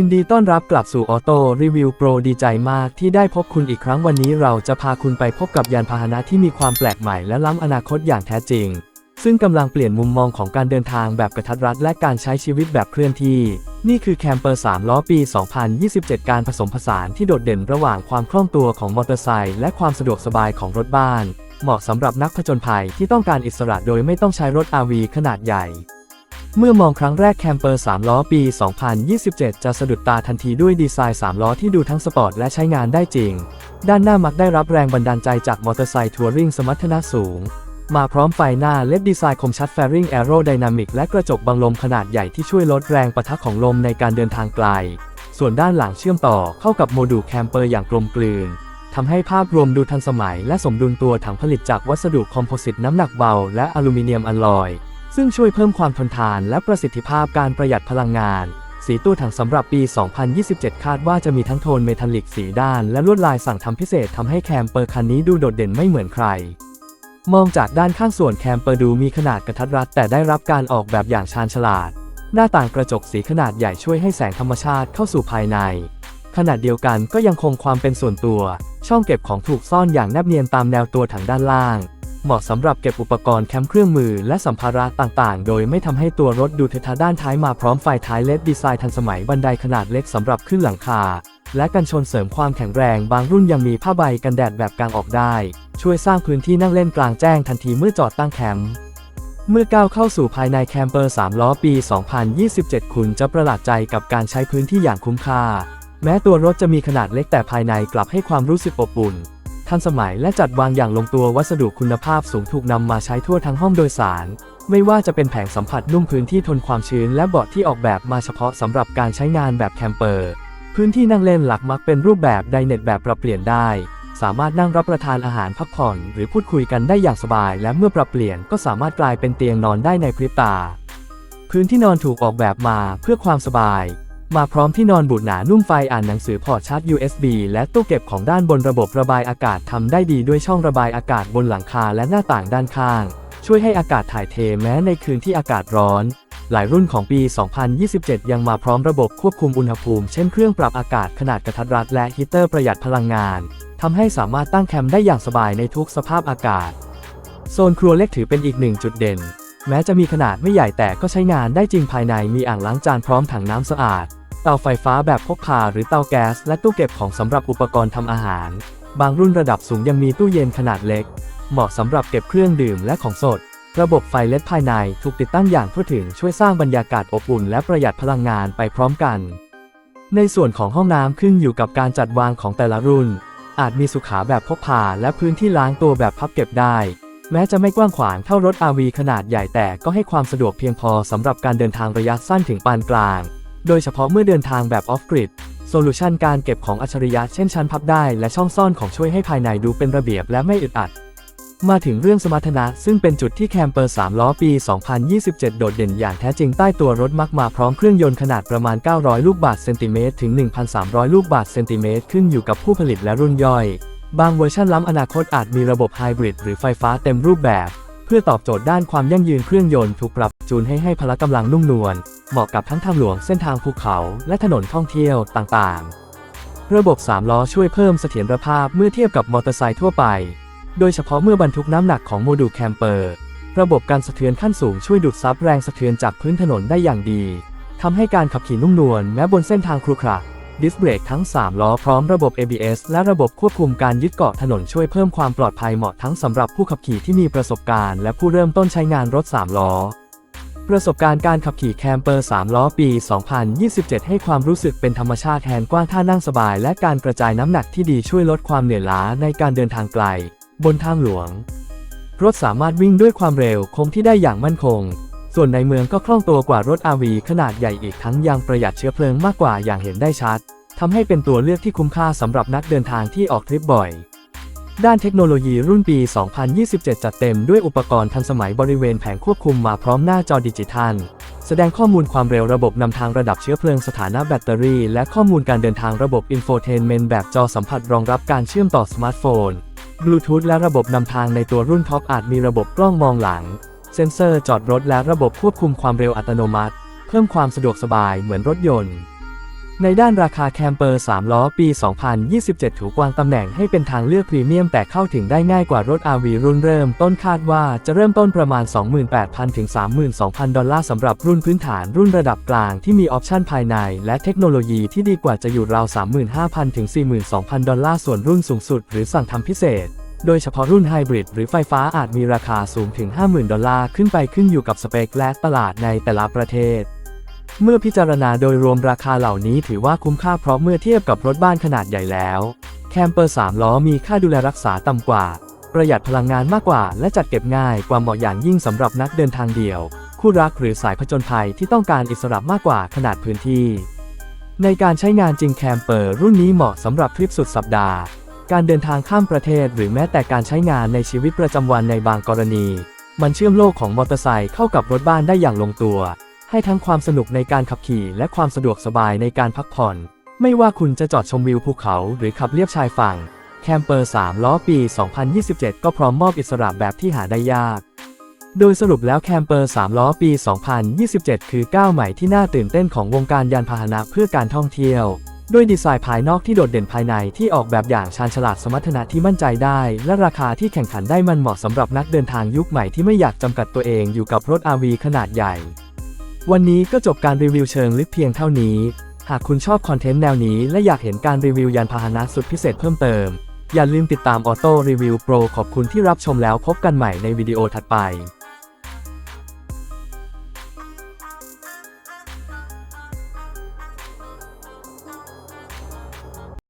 ยินดีต้อนรับกลับสู่ออโต้รีวิวโปรดีใจมากที่ได้พบคุณอีกครั้งวันนี้เราจะพาคุณไปพบกับยานพาหนะที่มีความแปลกใหม่และล้ำอนาคตอย่างแท้จริง ซึ่งกำลังเปลี่ยนมุมมองของการเดินทางแบบกระทัดรัดและการใช้ชีวิตแบบเคลื่อนที่ นี่คือแคมเปอร์ 3 ล้อปี 2027 การผสมผสานที่โดดเด่นระหว่างความคล่องตัวของมอเตอร์ไซค์และความสะดวกสบายของรถบ้าน เหมาะสำหรับนักผจญภัยที่ต้องการอิสระโดยไม่ต้องใช้รถ RV ขนาดใหญ่ เมื่อมองครั้งแรกแคมเปอร์ 3 ล้อปี 2027 จะสะดุดตาทันทีด้วยดีไซน์ 3 ล้อที่ดูทั้งสปอร์ตและใช้งานได้จริง ด้านหน้ามักได้รับแรงบันดาลใจจากมอเตอร์ไซค์ทัวริงสมรรถนะสูง มาพร้อมไฟหน้าเล็ดดีไซน์คมชัดแฟริงแอโรไดนามิกและกระจกบังลมขนาดใหญ่ที่ช่วยลดแรงประทะของลมในการเดินทางไกล ส่วนด้านหลังเชื่อมต่อเข้ากับโมดูลแคมเปอร์อย่างกลมกลืนทำให้ภาพรวมดูทันสมัย และสมดุลตัวถังผลิตจากวัสดุคอมโพสิตน้ำหนักเบา และอลูมิเนียมอลลอย ซึ่งช่วยเพิ่มความทนทานและประสิทธิภาพการประหยัดพลังงาน สีตู้ถังสำหรับปี 2027 คาดว่าจะมีทั้งโทนเมทัลลิกสีด้านและลวดลายสั่งทำพิเศษทำให้แคมเปอร์คันนี้ดูโดดเด่นไม่เหมือนใคร มองจากด้านข้างส่วนแคมเปอร์ดูมีขนาดกระทัดรัดแต่ได้รับการออกแบบอย่างชาญฉลาด หน้าต่างกระจกสีขนาดใหญ่ช่วยให้แสงธรรมชาติเข้าสู่ภายใน ขนาดเดียวกันก็ยังคงความเป็นส่วนตัว ช่องเก็บของถูกซ่อนอย่างแนบเนียนตามแนวตัวถังด้านล่าง เหมาะสำหรับเก็บอุปกรณ์แคมป์เครื่องมือและสัมภาระต่างๆ โดยไม่ทำให้ตัวรถดูเททะด้านท้ายมาพร้อมไฟท้ายเลดดีไซน์ทันสมัยบันไดขนาดเล็กสำหรับขึ้นหลังคา และกันชนเสริมความแข็งแรงบางรุ่นยังมีผ้าใบกันแดดแบบกางออกได้ ช่วยสร้างพื้นที่นั่งเล่นกลางแจ้งทันทีเมื่อจอดตั้งแคมป์เมื่อก้าวเข้าสู่ภายในแคมเปอร์ 3 ล้อปี 2027 คุณจะประหลาดใจกับการใช้พื้นที่อย่างคุ้มค่า แม้ตัวรถจะมีขนาดเล็กแต่ภายในกลับให้ความรู้สึกอบอุ่น ทันสมัยและจัดวางอย่างลงตัววัสดุคุณภาพสูงถูกนำมาใช้ทั่วทั้งห้องโดยสาร ไม่ว่าจะเป็นแผงสัมผัสนุ่มพื้นที่ทนความชื้นและเบาะที่ออกแบบมาเฉพาะสำหรับการใช้งานแบบแคมเปอร์ พื้นที่นั่งเล่นหลักมักเป็นรูปแบบไดเน็ตแบบปรับเปลี่ยนได้ สามารถนั่งรับประทานอาหารพักผ่อน หรือพูดคุยกันได้อย่างสบาย และเมื่อปรับเปลี่ยนก็สามารถกลายเป็นเตียงนอนได้ในพริบตา พื้นที่นอนถูกออกแบบมาเพื่อความสบาย มาพร้อมที่นอนบูดหนานุ่มไฟอ่านหนังสือพอร์ตชาร์จ USB และตู้เก็บของด้านบนระบบระบายอากาศทำได้ดีด้วยช่องระบายอากาศบนหลังคาและหน้าต่างด้านข้าง ช่วยให้อากาศถ่ายเทแม้ในคืนที่อากาศร้อน หลายรุ่นของปี 2027 ยังมาพร้อมระบบควบคุมอุณหภูมิ เช่นเครื่องปรับอากาศขนาดกระทัดรัดและฮีตเตอร์ประหยัดพลังงานทำให้สามารถตั้งแคมป์ได้อย่างสบายในทุกสภาพอากาศ โซนครัวเล็กถือเป็นอีกหนึ่งจุดเด่น แม้จะมีขนาดไม่ใหญ่แต่ก็ใช้งานได้จริงภายในมีอ่างล้างจานพร้อมถังน้ำสะอาด เตาไฟฟ้าแบบพกพาหรือเตาแก๊สและตู้เก็บของสำหรับอุปกรณ์ทำอาหาร บางรุ่นระดับสูงยังมีตู้เย็นขนาดเล็ก เหมาะสำหรับเก็บเครื่องดื่มและของสด ระบบไฟเล็ดภายในถูกติดตั้งอย่างทั่วถึงช่วยสร้างบรรยากาศอบอุ่นและประหยัดพลังงานไปพร้อมกัน ในส่วนของห้องน้ำขึ้นอยู่กับการจัดวางของแต่ละรุ่น อาจมีสุขาแบบพกพาและพื้นที่ล้างตัวแบบพับเก็บได้ แม้จะไม่กว้างขวางเท่ารถ RV ขนาดใหญ่แต่ก็ให้ความสะดวกเพียงพอสำหรับการเดินทางระยะสั้นถึงปานกลาง โดยเฉพาะเมื่อเดินทางแบบออฟกริดโซลูชันการเก็บของอัจฉริยะเช่นชั้นพับได้และช่องซ่อนของช่วยให้ภายในดูเป็นระเบียบและไม่อึดอัด มาถึงเรื่องสมรรถนะซึ่งเป็นจุดที่แคมเปอร์ 3 ล้อปี 2027 โดดเด่นอย่างแท้จริงใต้ตัวรถมักมาพร้อมเครื่องยนต์ขนาดประมาณ 900 ลูกบาศก์เซนติเมตรถึง 1,300 ลูกบาศก์เซนติเมตรขึ้นอยู่กับผู้ผลิตและรุ่นย่อย บางเวอร์ชันล้ำอนาคตอาจมีระบบไฮบริดหรือไฟฟ้าเต็มรูปแบบ เพื่อตอบโจทย์ด้านความยั่งยืนเครื่องยนต์ถูกปรับ จูนให้ให้พละกำลังนุ่มนวล เหมาะกับทั้งทางหลวงเส้นทางภูเขาและถนนท่องเที่ยวต่างๆ ระบบ3ล้อช่วยเพิ่มเสถียรภาพเมื่อเทียบกับมอเตอร์ไซค์ทั่วไป โดยเฉพาะเมื่อบรรทุกน้ำหนักของโมดูลแคมเปอร์ ระบบการสะเทือนขั้นสูงช่วยดูดซับแรงสะเทือนจากพื้นถนนได้อย่างดีทำให้การขับขี่นุ่มนวลแม้บนเส้นทางครุขระดิสเบรกทั้ง 3 ล้อพร้อมระบบ ABS และระบบควบคุมการยึดเกาะถนนช่วยเพิ่มความปลอดภัยเหมาะทั้งสำหรับผู้ขับขี่ที่มีประสบการณ์และผู้เริ่มต้นใช้งานรถ 3 ล้อ ประสบการณ์การขับขี่แคมเปอร์ 3 ล้อปี 2027 ให้ความรู้สึกเป็นธรรมชาติแทนกว้างท่านั่งสบาย และการกระจายน้ำหนักที่ดีช่วยลดความเหนื่อยล้าในการเดินทางไกล บนทางหลวง รถสามารถวิ่งด้วยความเร็วคงที่ได้อย่างมั่นคง ส่วนในเมืองก็คล่องตัวกว่ารถ RV ขนาดใหญ่อีกทั้งยังประหยัดเชื้อเพลิงมากกว่าอย่างเห็นได้ชัดทำให้เป็นตัวเลือกที่คุ้มค่าสำหรับนักเดินทางที่ออกทริปบ่อย ด้านเทคโนโลยีรุ่นปี 2027 จัดเต็มด้วยอุปกรณ์ทันสมัยบริเวณแผงควบคุมมาพร้อมหน้าจอดิจิทัล แสดงข้อมูลความเร็วระบบนำทางระดับเชื้อเพลิงสถานะแบตเตอรี่ และข้อมูลการเดินทางระบบอินโฟเทนเมนต์แบบจอสัมผัสรองรับการเชื่อมต่อสมาร์ทโฟนบลูทูธและระบบนำทางในตัวรุ่นท็อปอาจมีระบบกล้องมองหลัง เซ็นเซอร์จอดรถและระบบควบคุมความเร็วอัตโนมัติ เพิ่มความสะดวกสบายเหมือนรถยนต์ ในด้านราคาแคมเปอร์ 3 ล้อปี 2027 ถูกวางตำแหน่งให้เป็นทางเลือกพรีเมียมแต่เข้าถึงได้ง่ายกว่ารถ RV รุ่นเริ่มต้นคาดว่าจะเริ่มต้นประมาณ 28,000 ถึง 32,000 ดอลลาร์สำหรับรุ่นพื้นฐานรุ่นระดับกลางที่มีออปชันภายใน และเทคโนโลยีที่ดีกว่าจะอยู่ราว 35,000 ถึง 42,000 ดอลลาร์ส่วนรุ่นสูงสุด หรือสั่งทำพิเศษโดยเฉพาะรุ่นไฮบริดหรือไฟฟ้าอาจมีราคาสูงถึง 50,000 ดอลลาร์ขึ้นไปขึ้นอยู่กับสเปคและตลาดในแต่ละประเทศ เมื่อพิจารณาโดยรวมราคาเหล่านี้ถือว่าคุ้มค่าเพราะเมื่อเทียบกับรถบ้านขนาดใหญ่แล้ว แคมเปอร์ 3 ล้อมีค่าดูแลรักษาต่ำกว่า ประหยัดพลังงานมากกว่า และจัดเก็บง่ายกว่าเหมาะอย่างยิ่งสำหรับนักเดินทางเดี่ยว คู่รักหรือสายผจญภัยที่ต้องการอิสระมากกว่าขนาดพื้นที่ ในการใช้งานจริงแคมเปอร์รุ่นนี้เหมาะสำหรับทริปสุดสัปดาห์ การเดินทางข้ามประเทศหรือแม้แต่การใช้งานในชีวิตประจำวันในบางกรณี มันเชื่อมโลกของมอเตอร์ไซค์เข้ากับรถบ้านได้อย่างลงตัว ให้ทั้งความสนุกในการขับขี่และความสะดวกสบายในการพักผ่อน ไม่ว่าคุณจะจอดชมวิวภูเขาหรือขับเลียบชายฝั่ง แคมเปอร์ 3 ล้อปี 2027 ก็พร้อมมอบอิสระแบบที่หาได้ยาก โดยสรุปแล้วแคมเปอร์ 3 ล้อปี 2027 คือก้าวใหม่ที่น่าตื่นเต้นของวงการยานพาหนะเพื่อการท่องเที่ยวด้วยดีไซน์ภายนอกที่โดดเด่นภายในที่ออกแบบอย่างชาญฉลาดสมรรถนะที่มั่นใจได้ และราคาที่แข่งขันได้มันเหมาะสำหรับนักเดินทางยุคใหม่ที่ไม่อยากจำกัดตัวเองอยู่กับรถ RV ขนาดใหญ่ วันนี้ก็จบการรีวิวเชิงลึกเพียงเท่านี้ หากคุณชอบคอนเทนต์แนวนี้และอยากเห็นการรีวิวยานพาหนะสุดพิเศษเพิ่มเติม อย่าลืมติดตามออโต้รีวิวโปรขอบคุณที่รับชมแล้วพบกันใหม่ในวิดีโอถัดไป